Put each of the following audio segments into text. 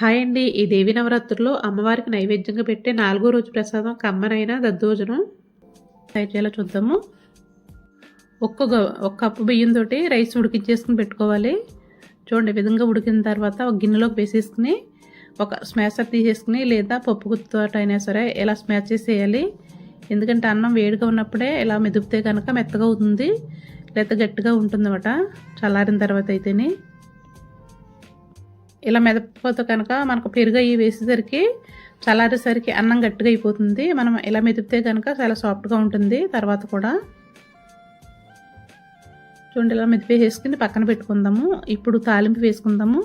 Hi అండి. ఈ దేవి నవరాత్రుల్లో అమ్మవారికి నైవేద్యంగా పెట్టే నాలుగో రోజు ప్రసాదం కమ్మనైన దద్దోజనం తయారు చేయాలో చూద్దాము. ఒక్క ఒక కప్పు బియ్యంతో రైస్ ఉడికించేసుకుని పెట్టుకోవాలి. చూడండి విధంగా ఉడికిన తర్వాత ఒక గిన్నెలోకి వేసేసుకుని ఒక స్మాషర్ తీసేసుకుని లేదా పప్పు గుత్తో అయినా సరే ఇలా స్మాష్ చేసేయాలి. ఎందుకంటే అన్నం వేడిగా ఉన్నప్పుడే ఇలా మెదిపితే కనుక మెత్తగా అవుతుంది లేదా గట్టిగా ఉంటుందన్నమాట చల్లారిన తర్వాత అయితేనే. ఇలా మెదపపోతే కనుక మనకు పెరుగు అయ్యి వేసేసరికి చల్లారేసరికి అన్నం గట్టిగా అయిపోతుంది. మనం ఇలా మెదిపితే కనుక చాలా సాఫ్ట్గా ఉంటుంది. తర్వాత కూడా చూడండి ఇలా మెదిపేసేసుకుని పక్కన పెట్టుకుందాము. ఇప్పుడు తాలింపు వేసుకుందాము.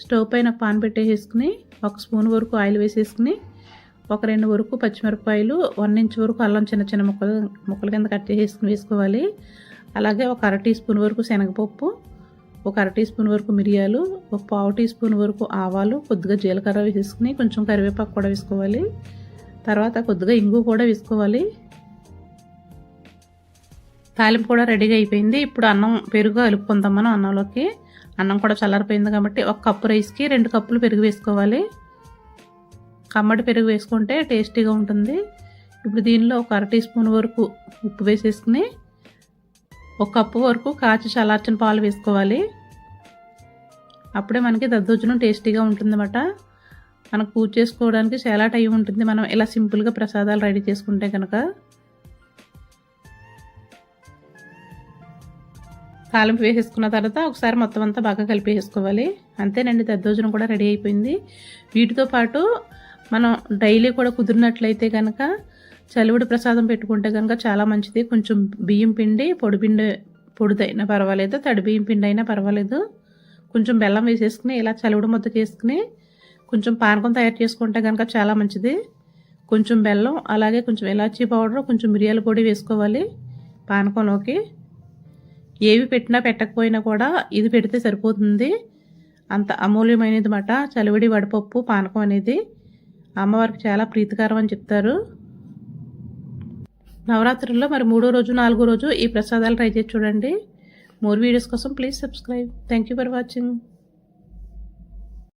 స్టవ్ పైన పాన్ పెట్టేసేసుకుని ఒక స్పూన్ వరకు ఆయిల్ వేసేసుకుని ఒక రెండు వరకు పచ్చిమిరపకాయలు వన్ ఇంచ్ వరకు అల్లం చిన్న చిన్న ముక్కలు ముక్కల కింద కట్ చేసేసుకుని వేసుకోవాలి. అలాగే ఒక అర టీ స్పూన్ వరకు శనగపప్పు ఒక అర టీ స్పూన్ వరకు మిరియాలు ఒక పావు టీ స్పూన్ వరకు ఆవాలు కొద్దిగా జీలకర్ర వేసేసుకుని కొంచెం కరివేపాకు కూడా వేసుకోవాలి. తర్వాత కొద్దిగా ఇంగు కూడా వేసుకోవాలి. తాలింపు కూడా రెడీగా అయిపోయింది. ఇప్పుడు అన్నం పెరుగు కలుపుకుందాం మనం అన్నంలోకి. అన్నం కూడా చల్లారిపోయింది కాబట్టి ఒక కప్పు రైస్కి రెండు కప్పులు పెరుగు వేసుకోవాలి. కమ్మటి పెరుగు వేసుకుంటే టేస్టీగా ఉంటుంది. ఇప్పుడు దీనిలో ఒక అర టీ స్పూన్ వరకు ఉప్పు వేసేసుకుని ఒక కప్పు వరకు కాచి చల్లార్చిన పాలు వేసుకోవాలి. అప్పుడే మనకి దద్దోజనం టేస్టీగా ఉంటుందన్నమాట. మనకు పూజ చేసుకోవడానికి చాలా టైం ఉంటుంది. మనం ఇలా సింపుల్గా ప్రసాదాలు రెడీ చేసుకుంటే కనుక. తాలింపు వేసేసుకున్న తర్వాత ఒకసారి మొత్తం అంతా బాగా కలిపేసుకోవాలి. అంతేనండి దద్దోజనం కూడా రెడీ అయిపోయింది. వీటితో పాటు మనం డైలీ కూడా కుదిరినట్లయితే కనుక చలివిడి ప్రసాదం పెట్టుకుంటే కనుక చాలా మంచిది. కొంచెం బియ్యం పిండి పొడి పిండి పొడిదైనా పర్వాలేదు. తడి బియ్యం పిండి అయినా పర్వాలేదు. కొంచెం బెల్లం వేసేసుకుని ఇలా చలివిడి ముద్ద చేసుకుని కొంచెం పానకం తయారు చేసుకుంటే కనుక చాలా మంచిది. కొంచెం బెల్లం అలాగే కొంచెం ఇలాచీ పౌడర్ కొంచెం మిరియాల పొడి వేసుకోవాలి పానకంలోకి. ఏవి పెట్టినా పెట్టకపోయినా కూడా ఇది పెడితే సరిపోతుంది. అంత అమూల్యమైనది మాట చలివిడి వడపప్పు పానకం అనేది. అమ్మవారికి చాలా ప్రీతికరం అని చెప్తారు. నవరాత్రుల్లో మరి మూడో రోజు నాలుగో రోజు ఈ ప్రసాదాలు ట్రై చేసి చూడండి. మోర్ వీడియోస్ కోసం please subscribe thank you for watching